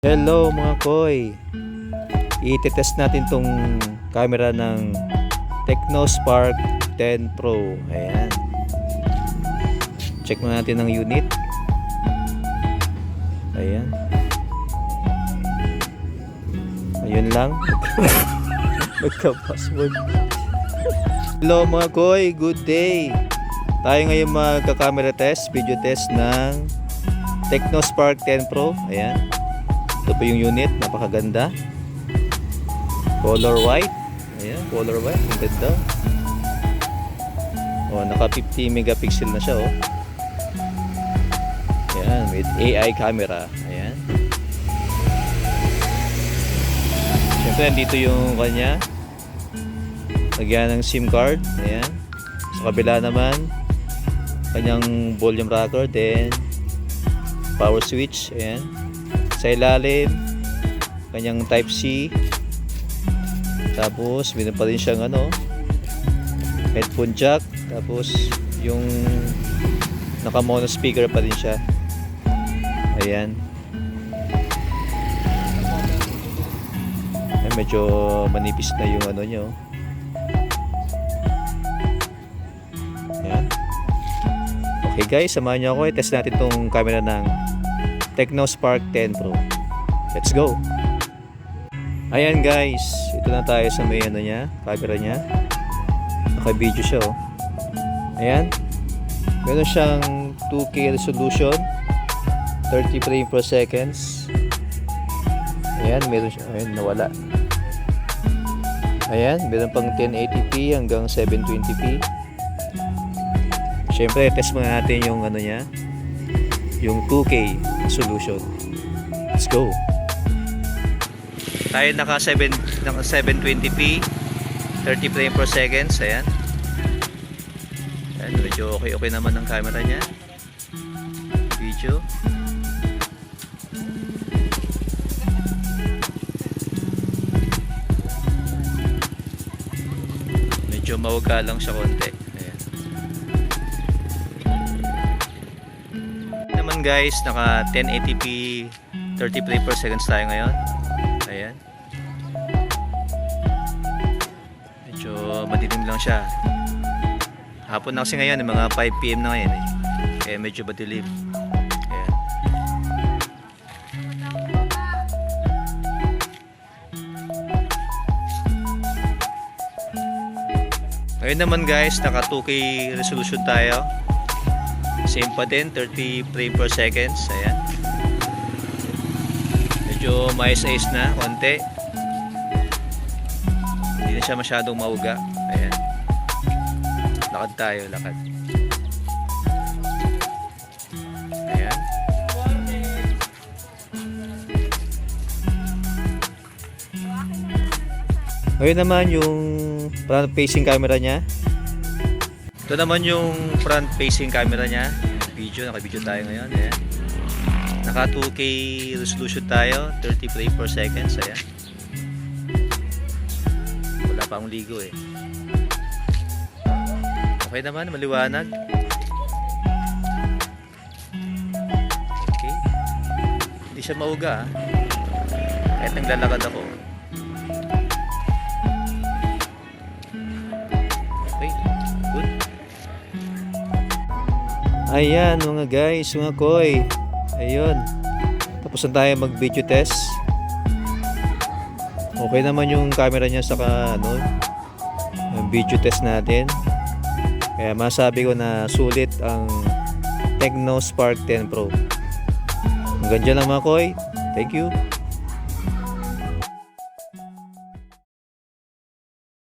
Hello mga koy. Itetest natin tong camera ng Technospark 10 Pro. Ayan. Check muna natin ang unit. Ayan. Ayun lang. Nagka-password. Hello mga koy, good day. Tayo ngayon magka-camera test, video test ng Technospark 10 Pro. Ayan ito po yung unit, napakaganda. Color white. Ayan, color white. Ang ganda. Oh, naka 50 megapixel na siya oh. Ayan, with AI camera. Ayan. Siyempre, dito yung kanya. Lagyan ng SIM card. Ayan. Sa kabila naman, kanyang volume rocker. Then, power switch. Ayan sa ilalim. Kanyang type C. Tapos meron pa rin siyang ano headphone jack. Tapos yung naka mono speaker pa rin siya. Ayan. Ayan, medyo manipis na yung ano nyo ayan. Okay guys samahan nyo ako. I-test natin tong camera ng Technospark 10 Pro. Let's go! Ayan guys, ito na tayo sa may ano niya, camera niya. Naka-video siya oh. Ayan. Meron siyang 2K resolution, 30 frame per seconds. Ayan, meron siya, ayan, nawala. Ayan, meron pang 1080p hanggang 720p. Siyempre, test muna natin yung ano niya, yung 2K solution. Let's go. Tayo naka 7 naka 720p 30 frame per seconds. Ayan. Ayan, medyo okay okay naman ang camera niya. Video. Medyo mawaga lang siya konti. Naman guys, naka 1080p 30 play per seconds tayo ngayon. Ayan. Medyo madilim lang siya. Hapon na kasi ngayon, eh, mga 5pm na ngayon eh. Kaya medyo madilim. Ayan. Ngayon naman guys, naka 2K resolution tayo. Same pa din, 30 frame per seconds. Ayan. Medyo mais-ais na, konti. Hindi na siya masyadong mauga. Ayan. Lakad tayo, lakad. Ayan. Ngayon naman yung front facing camera niya. Ito naman yung front facing camera niya. Video, naka-video tayo ngayon. Ayan. Naka 2K resolution tayo, 30 frame per seconds. Ayan. Wala pa akong ligo eh. Okay naman, maliwanag. Okay. Hindi siya mauga ah. Kahit naglalakad ako. Ayan mga guys, mga koy. Ayun. Tapos na tayo mag video test. Okay naman yung camera niya saka ano, video test natin. Kaya masabi ko na sulit ang Techno Spark 10 Pro. Hanggang dyan lang mga koy. Thank you.